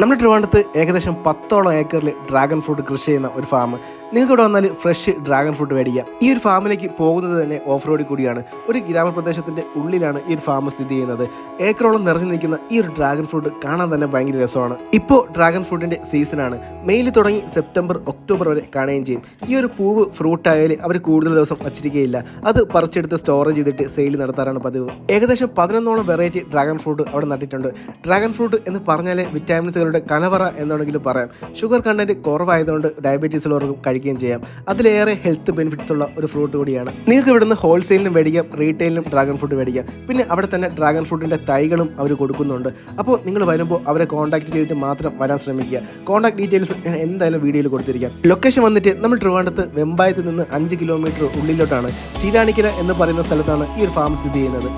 നമ്മുടെ ട്രിവാണ്ടത്ത് ഏകദേശം പത്തോളം ഏക്കറിൽ ഡ്രാഗൺ ഫ്രൂട്ട് കൃഷി ചെയ്യുന്ന ഒരു ഫാം നിങ്ങൾക്ക് ഇവിടെ വന്നാൽ ഫ്രഷ് ഡ്രാഗൺ ഫ്രൂട്ട് മേടിക്കാം. ഈ ഒരു ഫാമിലേക്ക് പോകുന്നത് തന്നെ ഓഫ് റോഡിൽ കൂടിയാണ്. ഒരു ഗ്രാമപ്രദേശത്തിന്റെ ഉള്ളിലാണ് ഈ ഒരു ഫാം സ്ഥിതി ചെയ്യുന്നത്. ഏക്കറോളം നിറഞ്ഞു നിൽക്കുന്ന ഈ ഒരു ഡ്രാഗൺ ഫ്രൂട്ട് കാണാൻ തന്നെ ഭയങ്കര രസമാണ്. ഇപ്പോൾ ഡ്രാഗൺ ഫ്രൂട്ടിന്റെ സീസണാണ് മെയ്യിൽ തുടങ്ങി സെപ്റ്റംബർ ഒക്ടോബർ വരെ കാണുകയും ചെയ്യും. ഈ ഒരു പൂവ് ഫ്രൂട്ട് ആയാൽ അവർ കൂടുതൽ ദിവസം വച്ചിരിക്കുകയില്ല അത് പറിച്ചെടുത്ത് സ്റ്റോറേജ് ചെയ്തിട്ട് സെയിൽ നടത്താറാണ് പതിവ്. ഏകദേശം പതിനൊന്നോളം വെറൈറ്റി ഡ്രാഗൺ ഫ്രൂട്ട് അവിടെ നട്ടിട്ടുണ്ട്. ഡ്രാഗൺ ഫ്രൂട്ട് എന്ന് പറഞ്ഞാൽ വിറ്റാമിൻസുകളുടെ കനവറ എന്നുണ്ടെങ്കിലും പറയാം. ഷുഗർ കണ്ടന്റ് കുറവായതുകൊണ്ട് ഡയബറ്റീസ് ഉള്ളവർക്കും കഴിക്കുകയും ചെയ്യാം. അതിലേറെ ഹെൽത്ത് ബെനിഫിറ്റ്സ് ഉള്ള ഒരു ഫ്രൂട്ട് കൂടിയാണ്. നിങ്ങൾക്ക് ഇവിടുന്ന് ഹോൾസെയിലിനും മേടിക്കാം റീറ്റെയിലിനും ഡ്രാഗൺ ഫ്രൂട്ട് മേടിക്കാം. പിന്നെ അവിടെ തന്നെ ഡ്രാഗൺ ഫ്രൂട്ടിന്റെ തൈകളും അവർ കൊടുക്കുന്നുണ്ട്. അപ്പോൾ നിങ്ങൾ വരുമ്പോൾ അവരെ കോൺടാക്ട് ചെയ്തിട്ട് മാത്രം വരാൻ ശ്രമിക്കുക. കോൺടാക്ട് ഡീറ്റെയിൽസ് ഞാൻ എന്തായാലും വീഡിയോയിൽ കൊടുത്തിരിക്കാം. ലൊക്കേഷൻ വന്നിട്ട് നമ്മൾ ട്രിവാണ്ടത്ത് വെമ്പായത്ത് നിന്ന് അഞ്ച് കിലോമീറ്റർ ഉള്ളിലോട്ടാണ്. ചീരാണിക്കര എന്ന് പറയുന്ന സ്ഥലത്താണ് ഈ ഒരു ഫാം സ്ഥിതി ചെയ്യുന്നത്.